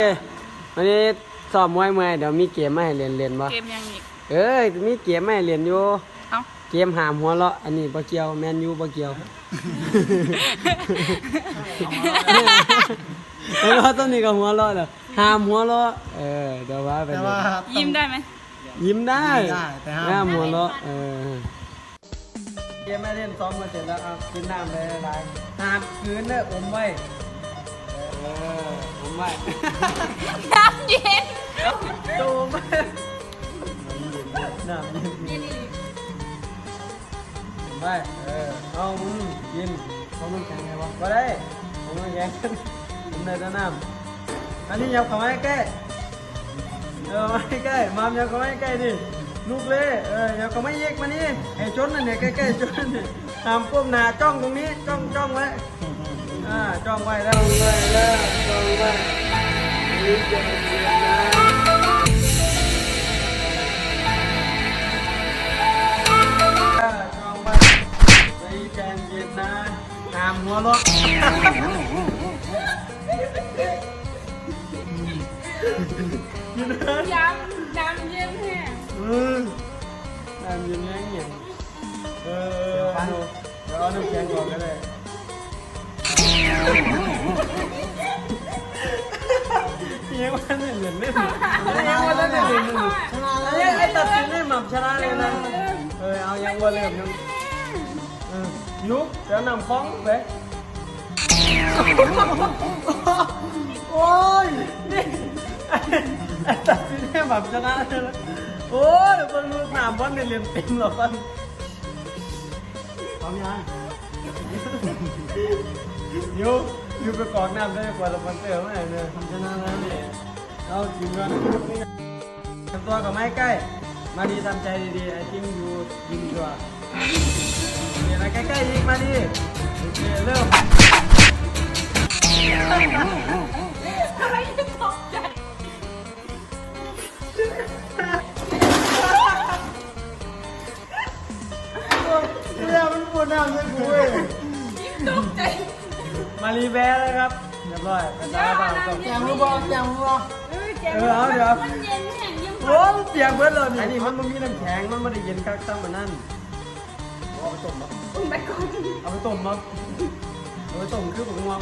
เอ้ยวันนี้สอบมวยเมื่อยเดี๋ยวมีเกมมาให้เรียนเรียนบ่เกมยังอีกเอ้ยมีเกมมาให้เรียนอยู่เอ้าเกมหามหัวเราะอันนี้บ่เกี่ยวแมนยูบ่เกี่ยวแล้วก็ต้นนี้ก็หัวเราะเหรอหามหัวเราะเออเดี๋ยวว่าไปแต่ดูว่ายิ้มได้ไหมยิ้มได้ยิ้มได้แต่ห้ามห้ามหัวเราะเออเกมไม่เล่นซ้อมมาเสร็จแล้วเอากินน้ำเลยหลายหามคืนเลยอมไว้เออ อมไว้น้ำเย็นตูมน้ำเย็นนี่นี่ไปเออเอามึงกินเอามึงแข็งไงวะก็ได้เอามึงแข็งผมได้แต่น้ำอันนี้ยับเข้ามาใกล้เออมาใกล้มามยับเข้ามาใกล้ดิลูกเล่เออยับเข้ามาเยกมานี่ไอ้จนนั่นเนี่ยใกล้ๆจนเนี่ยตามก้มหน้าจ้องตรงนี้จ้องจ้องไว้อ่าจ้องไว้แล้วจ้องไว้แล้ว จ้องไว้นี่จะเป็นเสียงนะเออจองไปไปแกงเย็นนะหามหัวรถกินนะย้ำน้ำเย็นแห้งอืมน้ำเย็นแรงเย็นเออเอาเดี๋ยวเอาน้ำแข็งก่อนก็ได้ ยังวันนี้เหมือนเล่นยังวันนี้เหมือนเล่นไอ้ไอ้ตัดสินได้หม่ำชนะเลยนะเออเอายังวันเริ่มยัง Ừ, ยุบเดี๋ยวนำฟ้องไปโอ้ยนี่ไอ้ตัดสินให้แบบชนะเลยนะโอ้ยบอลลูกหนามบอลเนี่ยเรียนเต็มหรอกบอลพร้อมยังยู อยู่ไปกอกน้ำได้กว่าเราบอลเตอร์ไม่ได้เลยทำชนะแล้วเนี่ยเอาจริงก่อนทำตัวกับไม้ใกล้ มาดีทำใจดีๆไอ้ทิ้งยูยิงชัวเดี๋ยนะใกล้ๆยิงมาดิโอเคเริ่มทำไมถึงตกใจเรื่องมันปวดหน้าเลยกูเว้ยตกใจ มารีแบร์เลยครับ เรียบร้อยไปจ้าบ้านก่อนแจงรู้บ่แจงรู้บ่เออเจเออเอาเดี๋ยวมันเย็นแห้งยิ่งโอ้มันเปียกเบิดเลยนี่อันนี้มันไม่มีน้ำแข็ง มันไม่ได้เย็นคักซ้ำมันนั่นเอาไปต้มมั้งอุ่นไปก่อนเอาไปต้มมั้งเอาไปต้มคือผมงวง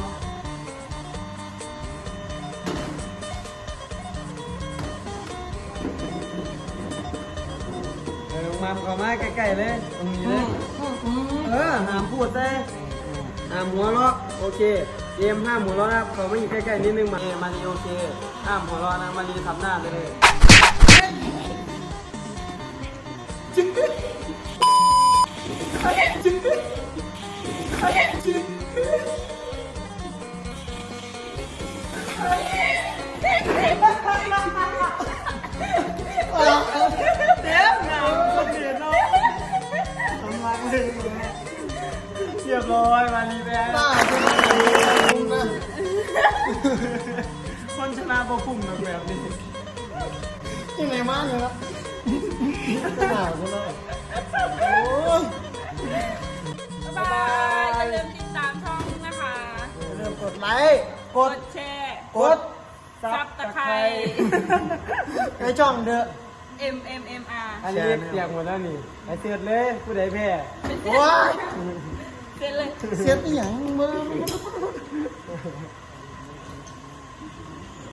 เออมาเข้ามาใกล้ๆเลย ตรงนี้เลย เออห้ามพูดเลย ห้ามหัวเราะโอเคเกมห้ามหัวเราะนะครับขาไม่อยู่ใกล้ๆนิดนึงมาเอมารีโอเคห้ามหัวเราะนะมารีทำหน้าเลยเต็มหนาวคนเดียวเนาะทำรักเลยเรียบร้อยมารีแบนตาจะมาคุ้มนะคนชนะบ่คุ้มแบบแบบนี้ยังไงมาเนี่ยครับจะหนาวใช่ไหมโอ้ยบ๊ายบายอย่าลืมติดตามช่องนะคะเริ่มกดไลค์กกดดแชร์กดซับตะไคร้ในช่องเด้อ M M M R อันนี้เปียกหมดแล้วนี่ไอเสือดเลย ผู้ใดแพ้โอ้ย เสร็จเลย เสียดอหย่งมือ